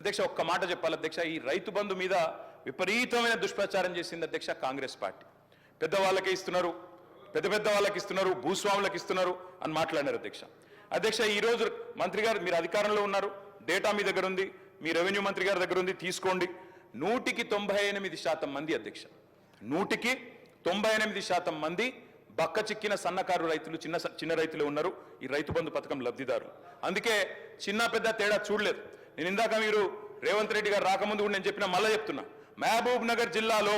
అధ్యక్ష ఒక్క మాట చెప్పాలి అధ్యక్ష. ఈ రైతు బంధు మీద విపరీతమైన దుష్ప్రచారం చేసింది అధ్యక్ష కాంగ్రెస్ పార్టీ. పెద్దవాళ్ళకే ఇస్తున్నారు పెద్ద పెద్ద వాళ్ళకి ఇస్తున్నారు భూస్వాములకు ఇస్తున్నారు అని మాట్లాడినారు అధ్యక్ష. అధ్యక్ష ఈ రోజు మంత్రి గారు మీరు అధికారంలో ఉన్నారు డేటా మీ దగ్గర ఉంది మీ రెవెన్యూ మంత్రి గారి దగ్గర ఉంది తీసుకోండి. నూటికి తొంభై ఎనిమిది శాతం మంది అధ్యక్ష. నూటికి తొంభై ఎనిమిది శాతం మంది బక్క చిక్కిన సన్నకారు రైతులు చిన్న చిన్న రైతులు ఉన్నారు. ఈ రైతు బంధు పథకం లబ్ధిదారులు అందుకే చిన్న పెద్ద తేడా చూడలేదు. నేను ఇందాక మీరు రేవంత్ రెడ్డి గారు రాకముందు కూడా నేను చెప్పిన మళ్ళీ చెప్తున్నా. మహబూబ్ నగర్ జిల్లాలో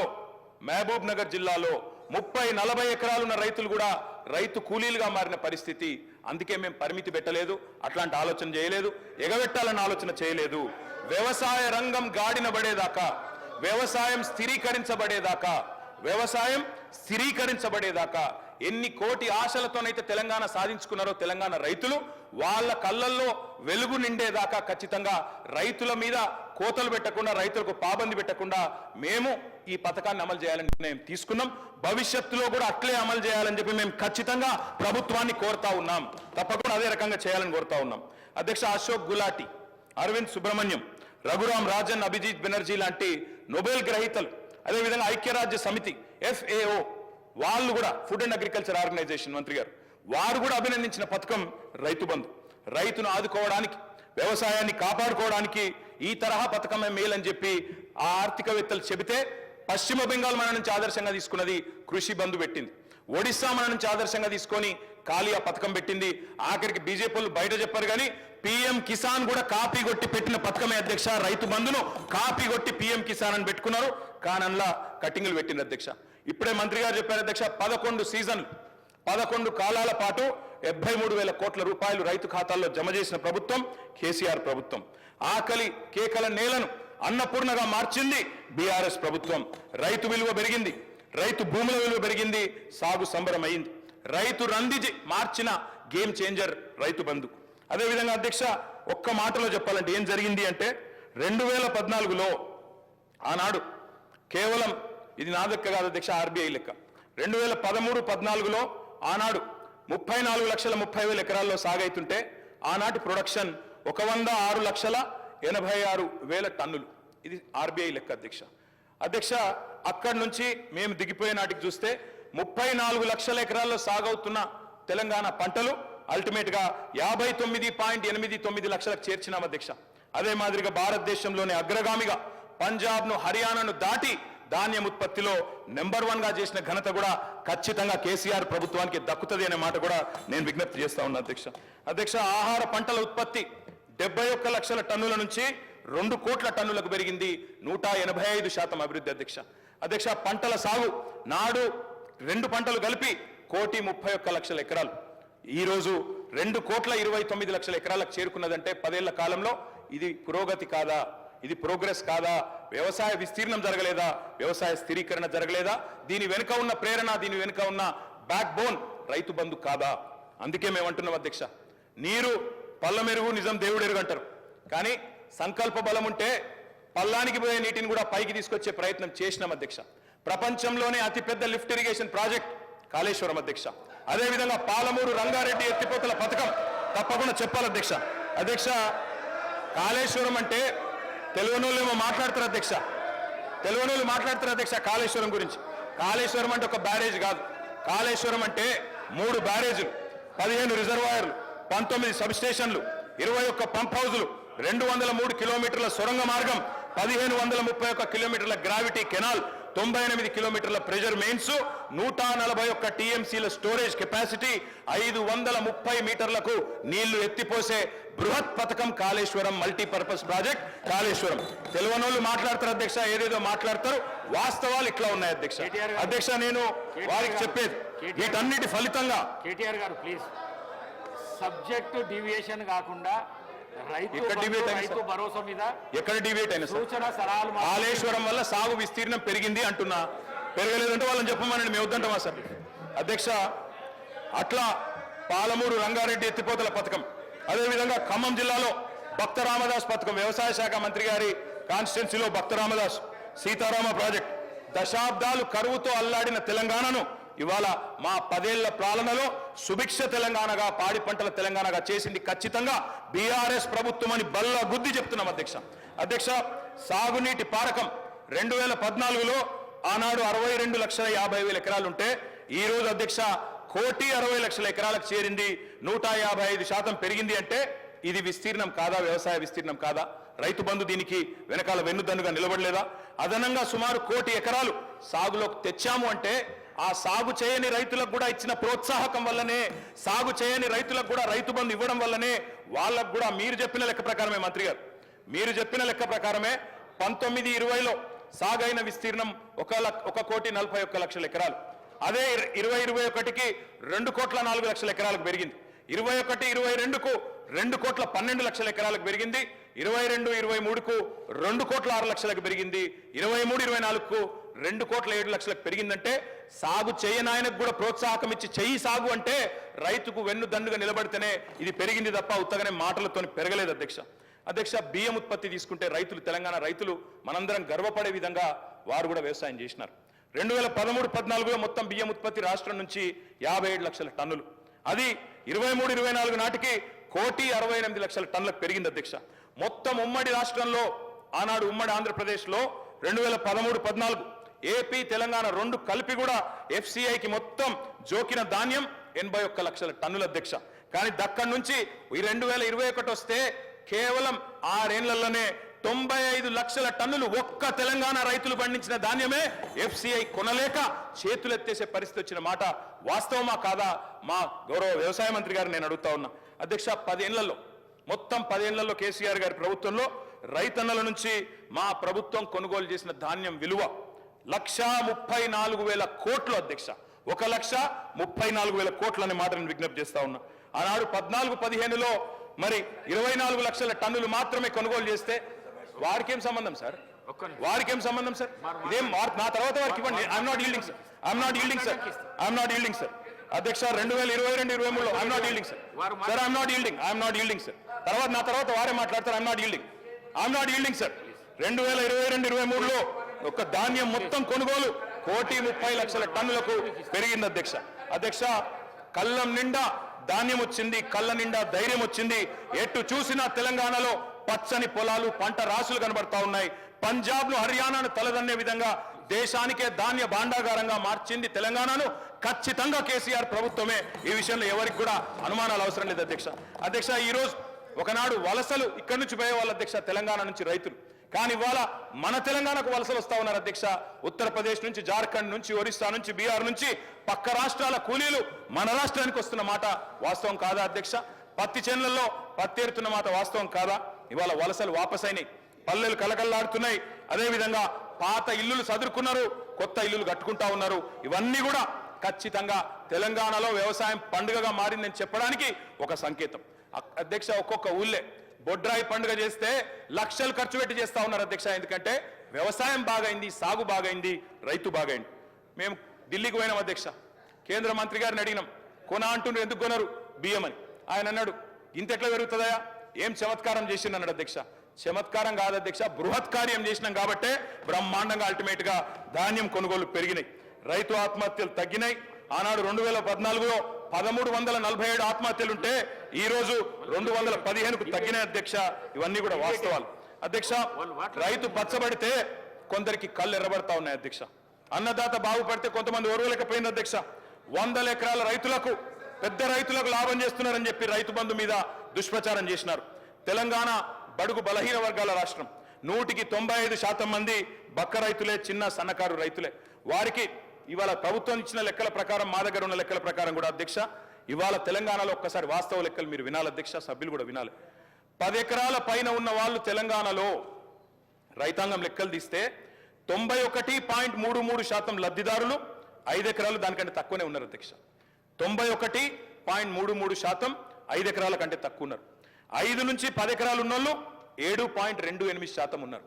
మహబూబ్ నగర్ జిల్లాలో ముప్పై నలభై ఎకరాలున్న రైతులు కూడా రైతు కూలీలుగా మారిన పరిస్థితి. అందుకే మేము పరిమితి పెట్టలేదు అట్లాంటి ఆలోచన చేయలేదు ఎగబెట్టాలన్న ఆలోచన చేయలేదు. వ్యవసాయ రంగం గాడిన పడేదాకా వ్యవసాయం స్థిరీకరించబడేదాకా వ్యవసాయం స్థిరీకరించబడేదాకా ఎన్ని కోటి ఆశలతోనైతే తెలంగాణ సాధించుకున్నారో తెలంగాణ రైతులు వాళ్ళ కళ్ళల్లో వెలుగు నిండేదాకా ఖచ్చితంగా రైతుల మీద కోతలు పెట్టకుండా రైతులకు పాబంది పెట్టకుండా మేము ఈ పథకాన్ని అమలు చేయాలని నిర్ణయం తీసుకున్నాం. భవిష్యత్తులో కూడా అట్లే అమలు చేయాలని చెప్పి మేము ఖచ్చితంగా ప్రభుత్వాన్ని కోరుతా ఉన్నాం. తప్పకుండా అదే రకంగా చేయాలని కోరుతా ఉన్నాం. అధ్యక్ష అశోక్ గులాటి అరవింద్ సుబ్రహ్మణ్యం రఘురాం రాజన్ అభిజిత్ బెనర్జీ లాంటి నొబెల్ గ్రహీతలు అదేవిధంగా ఐక్యరాజ్య సమితి ఎఫ్ఏఓ వాళ్ళు కూడా ఫుడ్ అండ్ అగ్రికల్చర్ ఆర్గనైజేషన్ మంత్రి గారు వారు కూడా అభినందించిన పథకం రైతు బంధు. రైతును ఆదుకోవడానికి వ్యవసాయాన్ని కాపాడుకోవడానికి ఈ తరహా పథకమే మేలని చెప్పి ఆ ఆర్థికవేత్తలు చెబితే పశ్చిమ బెంగాల్ మన నుంచి ఆదర్శంగా తీసుకున్నది కృషి బంధు పెట్టింది. ఒడిశా మన నుంచి ఆదర్శంగా తీసుకొని కాళీ ఆ పథకం పెట్టింది. ఆఖరికి బీజేపీ బయట చెప్పారు కానీ పిఎం కిసాన్ కూడా కాపీ కొట్టి పెట్టిన పథకమే అధ్యక్ష. రైతు బంధును కాపీ కొట్టి పిఎం కిసాన్ అని పెట్టుకున్నారు. కానన్లా కట్టింగులు పెట్టింది అధ్యక్ష. ఇప్పుడే మంత్రి గారు చెప్పారు అధ్యక్ష పదకొండు సీజన్లు పదకొండు కాలాల పాటు డెబ్బై మూడు వేల కోట్ల రూపాయలు రైతు ఖాతాల్లో జమ చేసిన ప్రభుత్వం కేసీఆర్ ప్రభుత్వం. ఆకలి కేకల నేలను అన్నపూర్ణగా మార్చింది బీఆర్ఎస్ ప్రభుత్వం. రైతు విలువ పెరిగింది రైతు భూముల విలువ పెరిగింది సాగు సంబరం అయింది రైతు రంది మార్చిన గేమ్ చేంజర్ రైతు బంధు. అదేవిధంగా అధ్యక్ష ఒక్క మాటలో చెప్పాలంటే ఏం జరిగింది అంటే రెండు వేల పద్నాలుగులో ఆనాడు కేవలం ఇది నా లెక్క కాదు అధ్యక్ష ఆర్బీఐ లెక్క. రెండు వేల పదమూడు పద్నాలుగులో ఆనాడు ముప్పై నాలుగు లక్షల ముప్పై వేల ఎకరాల్లో సాగైతుంటే ఆనాటి ప్రొడక్షన్ ఒక వంద ఆరు లక్షల ఎనభై ఆరు వేల టన్నులు. ఇది ఆర్బీఐ లెక్క అధ్యక్ష. అధ్యక్ష అక్కడి నుంచి మేము దిగిపోయే నాటికి చూస్తే ముప్పై నాలుగు లక్షల ఎకరాల్లో సాగవుతున్న తెలంగాణ పంటలు అల్టిమేట్గా యాభై తొమ్మిది పాయింట్ ఎనిమిది తొమ్మిది లక్షలకు చేర్చినాం అధ్యక్ష. అదే మాదిరిగా భారతదేశంలోనే అగ్రగామిగా పంజాబ్ను హర్యానాను దాటి ధాన్యం ఉత్పత్తిలో నెంబర్ వన్గా చేసిన ఘనత కూడా ఖచ్చితంగా కేసీఆర్ ప్రభుత్వానికి దక్కుతుంది అనే మాట కూడా నేను విజ్ఞప్తి చేస్తా ఉన్నా అధ్యక్ష. అధ్యక్ష ఆహార పంటల ఉత్పత్తి డెబ్బై ఒక్క లక్షల టన్నుల నుంచి రెండు కోట్ల టన్నులకు పెరిగింది నూట ఎనభై ఐదు శాతం అభివృద్ధి అధ్యక్ష. అధ్యక్ష పంటల సాగు నాడు రెండు పంటలు కలిపి కోటి ముప్పై ఒక్క లక్షల ఎకరాలు. ఈ రోజు రెండు కోట్ల ఇరవై తొమ్మిది లక్షల ఎకరాలకు చేరుకున్నదంటే పదేళ్ళ కాలంలో ఇది పురోగతి కాదా? ఇది ప్రోగ్రెస్ కాదా? వ్యవసాయ విస్తీర్ణం జరగలేదా? వ్యవసాయ స్థిరీకరణ జరగలేదా? దీని వెనుక ఉన్న ప్రేరణ దీని వెనుక ఉన్న బ్యాక్ బోన్ రైతు బంధు కాదా? అందుకే మేము అంటున్నాం అధ్యక్ష. నీరు పల్లమెరుగు నిజం దేవుడు అంటారు కానీ సంకల్ప బలం ఉంటే పల్లానికి పోయే నీటిని కూడా పైకి తీసుకొచ్చే ప్రయత్నం చేసినాం అధ్యక్ష. ప్రపంచంలోనే అతిపెద్ద లిఫ్ట్ ఇరిగేషన్ ప్రాజెక్ట్ కాళేశ్వరం అధ్యక్ష. అదేవిధంగా పాలమూరు రంగారెడ్డి ఎత్తిపోతల పథకం తప్పకుండా చెప్పాలి అధ్యక్ష. అధ్యక్ష కాళేశ్వరం అంటే తెలుగునోళ్ళేమో మాట్లాడతారు అధ్యక్ష. తెలుగునోళ్ళు మాట్లాడతారు అధ్యక్ష కాళేశ్వరం గురించి. కాళేశ్వరం అంటే ఒక బ్యారేజ్ కాదు. కాళేశ్వరం అంటే మూడు బ్యారేజీలు పదిహేను రిజర్వాయర్లు పంతొమ్మిది సబ్ స్టేషన్లు ఇరవై ఒక్క పంప్ హౌజులు రెండు వందల మూడు కిలోమీటర్ల సొరంగ మార్గం పదిహేను వందల ముప్పై ఒక్క కిలోమీటర్ల గ్రావిటీ కెనాల్ తొంభై ఎనిమిది కిలోమీటర్ల ప్రెజర్ మెయిన్స్ నూట నలభై ఒక్క టీఎంసీల స్టోరేజ్ కెపాసిటీ ఐదు వందల ముప్పై మీటర్లకు నీళ్ళు ఎత్తిపోసే బృహత్ పథకం కాళేశ్వరం మల్టీపర్పస్ ప్రాజెక్ట్ కాళేశ్వరం. తెలుగునోళ్ళు మాట్లాడతారు అధ్యక్ష ఏదేదో మాట్లాడతారు. వాస్తవాలు ఇట్లా ఉన్నాయి అధ్యక్ష. అధ్యక్ష నేను వారికి చెప్పేది వీటన్నిటి ఫలితంగా. కేటీఆర్ గారు ప్లీజ్. సబ్జెక్టు డివియేషన్ కాకుండా ఎక్కడ అయినా మాత్రమే. కాళేశ్వరం వల్ల సాగు విస్తీర్ణం పెరిగింది అంటున్నా. పెరగలేదంటే వాళ్ళని చెప్పమనండి మేము వద్దంటామా సార్? అధ్యక్ష అట్లా పాలమూరు రంగారెడ్డి ఎత్తిపోతల పథకం. అదేవిధంగా ఖమ్మం జిల్లాలో భక్త రామదాస్ పథకం వ్యవసాయ శాఖ మంత్రి గారి కాన్స్టిట్యున్సీలో భక్త రామదాస్ సీతారామ ప్రాజెక్ట్ దశాబ్దాలు కరువుతో అల్లాడిన తెలంగాణను ఇవాళ మా పదేళ్ళ పాలనలో సుభిక్ష తెలంగాణగా పాడి పంటల తెలంగాణగా చేసింది ఖచ్చితంగా బీఆర్ఎస్ ప్రభుత్వం అని బల్ల బుద్ధి చెప్తున్నాం అధ్యక్ష. అధ్యక్ష సాగునీటి పారకం రెండు వేల పద్నాలుగులో ఆనాడు అరవై రెండు లక్షల యాభై వేల ఎకరాలు ఉంటే ఈ రోజు అధ్యక్ష కోటి అరవై లక్షల ఎకరాలకు చేరింది. నూట యాభై ఐదు శాతం పెరిగింది అంటే ఇది విస్తీర్ణం కాదా? వ్యవసాయ విస్తీర్ణం కాదా? రైతు బంధు దీనికి వెనకాల వెన్నుదన్నుగా నిలబడలేదా? అదనంగా సుమారు కోటి ఎకరాలు సాగులోకి తెచ్చాము అంటే ఆ సాగు చేయని రైతులకు కూడా ఇచ్చిన ప్రోత్సాహకం వల్లనే సాగు చేయని రైతులకు కూడా రైతు బంధు ఇవ్వడం వల్లనే వాళ్ళకు కూడా మీరు చెప్పిన లెక్క ప్రకారమే మంత్రి గారు. మీరు చెప్పిన లెక్క ప్రకారమే పంతొమ్మిది ఇరవైలో సాగైన విస్తీర్ణం ఒక లక్- ఒక కోటి నలభై ఒక్క లక్షల ఎకరాలు. అదే ఇరవై ఇరవై ఒకటికి రెండు కోట్ల నాలుగు లక్షల ఎకరాలకు పెరిగింది. ఇరవై ఒకటి ఇరవై రెండుకు రెండు కోట్ల పన్నెండు లక్షల ఎకరాలకు పెరిగింది. ఇరవై రెండు ఇరవై మూడుకు రెండు కోట్ల ఆరు లక్షలకు పెరిగింది. ఇరవై మూడు ఇరవై నాలుగుకు రెండు కోట్ల ఏడు లక్షలకు పెరిగిందంటే సాగు చేయనాయనకు కూడా ప్రోత్సాహకం ఇచ్చి చెయ్యి సాగు అంటే రైతుకు వెన్ను దండుగా నిలబడితేనే ఇది పెరిగింది తప్ప ఉత్తగానే మాటలతో పెరగలేదు అధ్యక్ష. అధ్యక్ష బియ్యం ఉత్పత్తి తీసుకుంటే రైతులు తెలంగాణ రైతులు మనందరం గర్వపడే విధంగా వారు కూడా వ్యవసాయం చేసినారు. రెండు వేల పదమూడు పద్నాలుగులో మొత్తం బియ్యం ఉత్పత్తి రాష్ట్రం నుంచి యాభై ఏడు లక్షల టన్నులు. అది ఇరవై మూడు ఇరవై నాలుగు నాటికి కోటి అరవై ఎనిమిది లక్షల టన్నులకు పెరిగింది అధ్యక్ష. మొత్తం ఉమ్మడి రాష్ట్రంలో ఆనాడు ఉమ్మడి ఆంధ్రప్రదేశ్లో రెండు వేల పదమూడు పద్నాలుగు ఏపీ తెలంగాణ రెండు కలిపి కూడా ఎఫ్సిఐకి మొత్తం జోకిన ధాన్యం ఎనభై ఒక్క లక్షల టన్నుల అధ్యక్ష. కానీ దక్కడి నుంచి ఈ రెండు వేల ఇరవై ఒకటి వస్తే కేవలం ఆరేళ్ళలోనే తొంభై ఐదు లక్షల టన్నులు ఒక్క తెలంగాణ రైతులు పండించిన ధాన్యమే ఎఫ్సిఐ కొనలేక చేతులెత్తేసే పరిస్థితి వచ్చిన మాట వాస్తవమా కాదా? మా గౌరవ వ్యవసాయ మంత్రి గారు నేను అడుగుతా ఉన్నా. అధ్యక్ష పదేళ్ళలో మొత్తం పదేళ్ళలో కేసీఆర్ గారి ప్రభుత్వంలో రైతన్నల నుంచి మా ప్రభుత్వం కొనుగోలు చేసిన ధాన్యం విలువ లక్షా ముప్పై నాలుగు వేల కోట్లు అధ్యక్ష. ఒక లక్ష ముప్పై నాలుగు వేల కోట్లు అనే మాట నేను విజ్ఞప్తి చేస్తా ఉన్నా. ఆనాడు పద్నాలుగు పదిహేనులో మరి ఇరవై నాలుగు లక్షల టన్నులు మాత్రమే కొనుగోలు చేస్తే వారికేం సంబంధం సార్. వారికేం సంబంధం సార్? ఇదేం నా తర్వాత వారికి ఇవ్వండి. I'm not yielding sir I'm not yielding sir I'm not yielding sir అధ్యక్ష రెండు వేల ఇరవై రెండు ఇరవై మూడులో I'm not yielding sir sir I'm not yielding I'm not yielding sir తర్వాత నా తర్వాత వారే మాట్లాడతారు. I'm not yielding I'm not yielding sir రెండు వేల ఇరవై రెండు ఇరవై మూడులో ఒక ధాన్యం మొత్తం కొనుగోలు కోటి ముప్పై లక్షల టన్నులకు పెరిగింది అధ్యక్ష. అధ్యక్ష కళ్ళం నిండా ధాన్యం వచ్చింది కళ్ళ నిండా ధైర్యం వచ్చింది. ఎటు చూసినా తెలంగాణలో పచ్చని పొలాలు పంట రాసులు కనబడతా ఉన్నాయి. పంజాబ్ను హర్యానాను తలదన్నే విధంగా దేశానికే ధాన్య భాండాగారంగా మార్చింది తెలంగాణను. ఖచ్చితంగా కేసీఆర్ ప్రభుత్వమే. ఈ విషయంలో ఎవరికి కూడా అనుమానాలు అవసరం లేదు అధ్యక్ష. అధ్యక్ష ఈ రోజు ఒకనాడు వలసలు ఇక్కడి నుంచి పోయే వాళ్ళ అధ్యక్ష తెలంగాణ నుంచి రైతులు. కానీ ఇవాళ మన తెలంగాణకు వలసలు వస్తా ఉన్నారు అధ్యక్ష. ఉత్తరప్రదేశ్ నుంచి జార్ఖండ్ నుంచి ఒరిస్సా నుంచి బీహార్ నుంచి పక్క రాష్ట్రాల కూలీలు మన రాష్ట్రానికి వస్తున్న మాట వాస్తవం కాదా అధ్యక్ష? పత్తి చేనులలో పత్తేరుతున్న మాట వాస్తవం కాదా? ఇవాళ వలసలు వాపసైనాయి. పల్లెలు కలకల్లాడుతున్నాయి అదేవిధంగా పాత ఇల్లులు సదురుకున్నారు కొత్త ఇల్లులు కట్టుకుంటా ఉన్నారు. ఇవన్నీ కూడా ఖచ్చితంగా తెలంగాణలో వ్యవసాయం పండుగగా మారిందని చెప్పడానికి ఒక సంకేతం. అధ్యక్ష ఒక్కొక్క ఊళ్ళే బొడ్రాయి పండుగ చేస్తే లక్షలు ఖర్చు పెట్టి చేస్తా ఉన్నారు అధ్యక్ష. ఎందుకంటే వ్యవసాయం బాగైంది సాగు బాగైంది రైతు బాగైంది మేము ఢిల్లీకి పోయినాం అధ్యక్ష. కేంద్ర మంత్రి గారిని అడిగినాం. కొన అంటున్నారు ఎందుకు కొనరు? బియ్యం అని. ఆయన అన్నాడు ఇంత ఎట్లా పెరుగుతుందయా ఏం చమత్కారం చేసిండు అన్నాడు అధ్యక్ష? చమత్కారం కాదు అధ్యక్ష బృహత్ కార్యం చేసినాం కాబట్టే బ్రహ్మాండంగా అల్టిమేట్గా ధాన్యం కొనుగోలు పెరిగినాయి. రైతు ఆత్మహత్యలు తగ్గినాయి. ఆనాడు రెండు వేల పద్నాలుగులో పదమూడు వందల నలభై ఏడు ఆత్మహత్యలు ఉంటే ఈ రోజు రెండు వందల పదిహేనుకు తగ్గినాయి అధ్యక్ష. ఇవన్నీ కూడా వాస్తవాలు. అధ్యక్ష రైతు పచ్చబడితే కొందరికి కళ్ళు ఎర్రబడతా ఉన్నాయి అధ్యక్ష. అన్నదాత బాగుపడితే కొంతమంది ఓర్వలేకపోయింది అధ్యక్ష. వందల ఎకరాల రైతులకు పెద్ద రైతులకు లాభం చేస్తున్నారని చెప్పి రైతు బంధు మీద దుష్ప్రచారం చేసినారు. తెలంగాణ బడుగు బలహీన వర్గాల రాష్ట్రం. నూటికి తొంభై ఐదు శాతం మంది బక్క రైతులే చిన్న సన్నకారు రైతులే. వారికి ఇవాళ ప్రభుత్వం ఇచ్చిన లెక్కల ప్రకారం మా దగ్గర ఉన్న లెక్కల ప్రకారం కూడా అధ్యక్ష ఇవాళ తెలంగాణలో ఒక్కసారి వాస్తవ లెక్కలు మీరు వినాలి అధ్యక్ష సభ్యులు కూడా వినాలి. పది ఎకరాల పైన ఉన్న వాళ్ళు తెలంగాణలో రైతాంగం లెక్కలు తీస్తే తొంభై ఒకటి పాయింట్ మూడు మూడు శాతం లబ్ధిదారులు ఐదు ఎకరాలు దానికంటే తక్కువనే ఉన్నారు అధ్యక్ష. తొంభై ఒకటి పాయింట్ మూడు మూడు శాతం ఐదు ఎకరాల కంటే తక్కువ ఉన్నారు. ఐదు నుంచి పది ఎకరాలు ఉన్నోళ్ళు ఏడు పాయింట్ రెండు ఎనిమిది శాతం ఉన్నారు.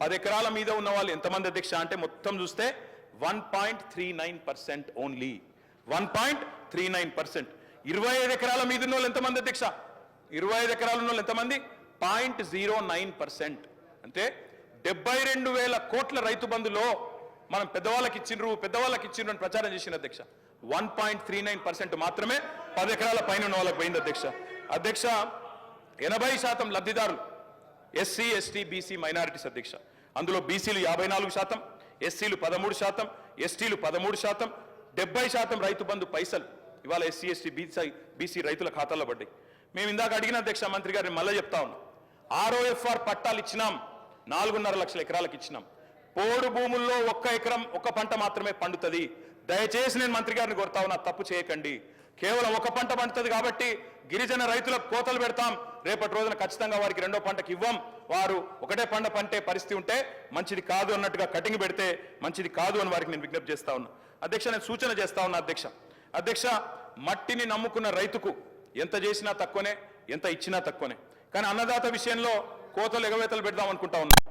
పది ఎకరాల మీద ఉన్న వాళ్ళు ఎంతమంది అధ్యక్ష అంటే మొత్తం చూస్తే one point three nine percent only. One point three nine percent. ఇరవై ఐదు ఎకరాల మీద ఉన్న వాళ్ళు ఎంతమంది అధ్యక్ష? ఇరవై ఐదు ఎకరాలు ఉన్న వాళ్ళు ఎంతమంది? Point zero nine percent. అంటే డెబ్బై రెండు వేల కోట్ల రైతు బంధులో మనం పెద్దవాళ్ళకి ఇచ్చిండ్రు పెద్దవాళ్ళకి ఇచ్చిండ్రు అని ప్రచారం చేసిన అధ్యక్ష. One point three nine percent మాత్రమే పది ఎకరాల పైన ఉన్న వాళ్ళకి పోయింది అధ్యక్ష. అధ్యక్ష ఎనభై శాతం లబ్ధిదారులు ఎస్సీ ఎస్టీ బీసీ మైనారిటీస్ అధ్యక్ష. అందులో బీసీలు యాభై నాలుగు శాతం ఎస్సీలు పదమూడు శాతం ఎస్టీలు పదమూడు శాతం డెబ్బై శాతం రైతు బంధు పైసలు ఇవాళ ఎస్సీ ఎస్టీ బీసీ బీసీ రైతుల ఖాతాల్లో పడ్డాయి. మేము ఇందాక అడిగిన అధ్యక్ష మంత్రి గారిని మళ్ళీ చెప్తా ఉన్నాం. ఆర్ఓఎఫ్ఆర్ పట్టాలు ఇచ్చినాం నాలుగున్నర లక్షల ఎకరాలకు ఇచ్చినాం. పోడు భూముల్లో ఒక్క ఎకరం ఒక్క పంట మాత్రమే పండుతుంది. దయచేసి నేను మంత్రి గారిని కోరుతా ఉన్నా తప్పు చేయకండి. కేవలం ఒక పంట పండుతుంది కాబట్టి గిరిజన రైతులకు కోతలు పెడతాం. రేపటి రోజున ఖచ్చితంగా వారికి రెండో పంటకి ఇవ్వం. వారు ఒకటే పంట పంటే పరిస్థితి ఉంటే మంచిది కాదు అన్నట్టుగా కటింగ్ పెడితే మంచిది కాదు అని వారికి నేను విజ్ఞప్తి చేస్తా ఉన్నా. అధ్యక్ష నేను సూచన చేస్తా ఉన్నా అధ్యక్ష. అధ్యక్ష మట్టిని నమ్ముకున్న రైతుకు ఎంత చేసినా తక్కువనే ఎంత ఇచ్చినా తక్కువనే. కానీ అన్నదాత విషయంలో కోతలు ఎగవేతలు పెడదాం అనుకుంటా ఉన్నారు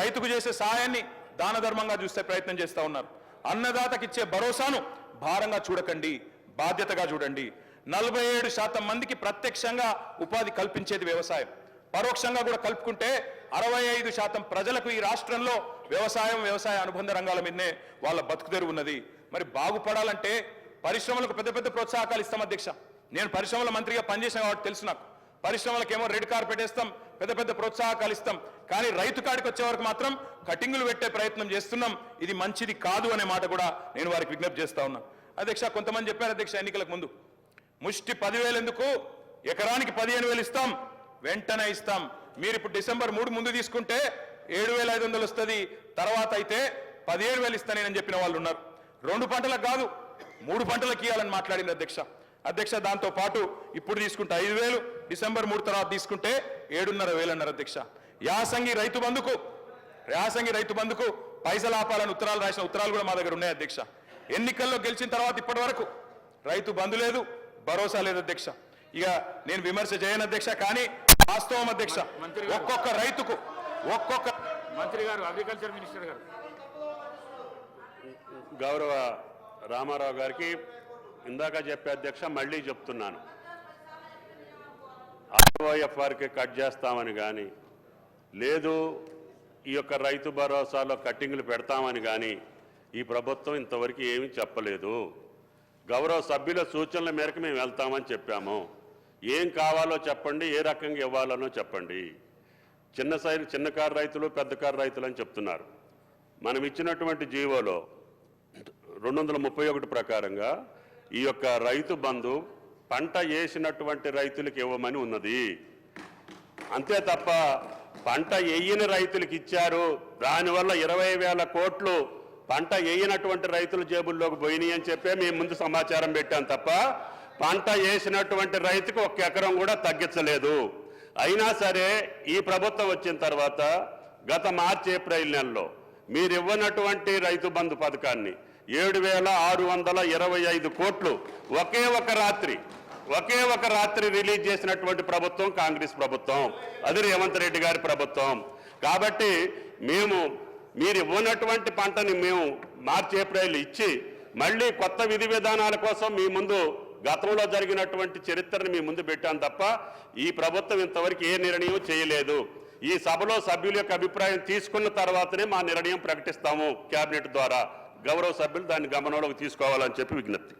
రైతుకు చేసే సహాయాన్ని దాన ధర్మంగా చూస్తే ప్రయత్నం చేస్తా ఉన్నారు. అన్నదాతకి ఇచ్చే భరోసాను భారంగా చూడకండి. బాధ్యతగా చూడండి. నలభై ఏడు శాతం మందికి ప్రత్యక్షంగా ఉపాధి కల్పించేది వ్యవసాయం. పరోక్షంగా కూడా కలుపుకుంటే అరవై ఐదు శాతం ప్రజలకు ఈ రాష్ట్రంలో వ్యవసాయం వ్యవసాయ అనుబంధ రంగాల మీదనే వాళ్ళ బతుకుదెరువు ఉన్నది. మరి బాగుపడాలంటే పరిశ్రమలకు పెద్ద పెద్ద ప్రోత్సాహకాలు ఇస్తాం అధ్యక్ష. నేను పరిశ్రమల మంత్రిగా పనిచేసిన కాబట్టి తెలుసు నాకు. పరిశ్రమలకేమో రెడ్ కార్పెట్ వేస్తాం పెద్ద పెద్ద ప్రోత్సాహకాలు ఇస్తాం. కానీ రైతు కాడికి వచ్చే వరకు మాత్రం కటింగులు పెట్టే ప్రయత్నం చేస్తున్నాం. ఇది మంచిది కాదు అనే మాట కూడా నేను వారికి విజ్ఞప్తి చేస్తా ఉన్నా. అధ్యక్ష కొంతమంది చెప్పారు అధ్యక్ష ఎన్నికలకు ముందు. ముష్టి పదివేలు ఎందుకు? ఎకరానికి పదిహేను వేలు ఇస్తాం వెంటనే ఇస్తాం. మీరు ఇప్పుడు డిసెంబర్ మూడు ముందు తీసుకుంటే ఏడు వేల ఐదు వందలు వస్తుంది. తర్వాత అయితే పదిహేడు వేలు ఇస్తానని చెప్పిన వాళ్ళు ఉన్నారు. రెండు పంటలకు కాదు మూడు పంటలకు ఇవ్వాలని మాట్లాడింది అధ్యక్ష. అధ్యక్ష దాంతో పాటు ఇప్పుడు తీసుకుంటే ఐదు వేలు డిసెంబర్ మూడు తర్వాత తీసుకుంటే ఏడున్నర వేలు అన్నారు అధ్యక్ష. యాసంగి రైతు బంధుకు యాసంగి రైతు బంధుకు పైసలు ఆపాలని ఉత్తరాలు రాసిన ఉత్తరాలు కూడా మా దగ్గర ఉన్నాయి అధ్యక్ష. ఎన్నికల్లో గెలిచిన తర్వాత ఇప్పటి వరకు రైతు బంధు లేదు భరోసా లేదు అధ్యక్ష. ఇక నేను విమర్శ చేయను అధ్యక్ష కానీ వాస్తవం అధ్యక్ష. ఒక్కొక్క రైతుకు ఒక్కొక్క మంత్రి గారు అగ్రికల్చర్ మినిస్టర్ గారు. గౌరవ రామారావు గారికి ఇందాక చెప్పే అధ్యక్ష మళ్ళీ చెప్తున్నాను. ఆర్ఓఎఫ్ఆర్కి కట్ చేస్తామని కానీ లేదు ఈ యొక్క రైతు భరోసాలో కట్టింగ్లు పెడతామని కానీ ఈ ప్రభుత్వం ఇంతవరకు ఏమీ చెప్పలేదు. గౌరవ సభ్యుల సూచనల మేరకు మేము వెళ్తామని చెప్పాము. ఏం కావాలో చెప్పండి ఏ రకంగా ఇవ్వాలనో చెప్పండి. చిన్న సైజు చిన్న కారు రైతులు పెద్ద కారు రైతులు అని చెప్తున్నారు. మనం ఇచ్చినటువంటి జీవోలో రెండు వందల ముప్పై ఒకటి ప్రకారంగా ఈ యొక్క రైతు బంధు పంట వేసినటువంటి రైతులకు ఇవ్వమని ఉన్నది. అంతే తప్ప పంట వేయని రైతులకు ఇచ్చారు. దానివల్ల ఇరవై వేల కోట్లు పంట వేయనటువంటి రైతుల జేబుల్లోకి పోయినాయి అని చెప్పే మేము ముందు సమాచారం పెట్టాం తప్ప పంట వేసినటువంటి రైతుకు ఒక్క ఎకరం కూడా తగ్గించలేదు. అయినా సరే ఈ ప్రభుత్వం వచ్చిన తర్వాత గత మార్చి ఏప్రిల్ నెలలో మీరు ఇవ్వనటువంటి రైతు బంధు పథకాన్ని ఏడు వేల ఆరు వందల ఇరవై ఐదు కోట్లు ఒకే ఒక రాత్రి ఒకే ఒక రాత్రి రిలీజ్ చేసినటువంటి ప్రభుత్వం కాంగ్రెస్ ప్రభుత్వం. అది రేవంత్ రెడ్డి గారి ప్రభుత్వం. కాబట్టి మేము మీరు ఇవ్వనటువంటి పంటని మేము మార్చి ఏప్రిల్ ఇచ్చి మళ్ళీ కొత్త విధి విధానాల కోసం మీ ముందు గతంలో జరిగినటువంటి చరిత్రను మీ ముందు పెట్టాం తప్ప ఈ ప్రభుత్వం ఇంతవరకు ఏ నిర్ణయం చేయలేదు. ఈ సభలో సభ్యుల యొక్క అభిప్రాయం తీసుకున్న తర్వాతనే మా నిర్ణయం ప్రకటిస్తాము కేబినెట్ ద్వారా. గౌరవ సభ్యులు దాన్ని గమనంలోకి తీసుకోవాలని చెప్పి విజ్ఞప్తి.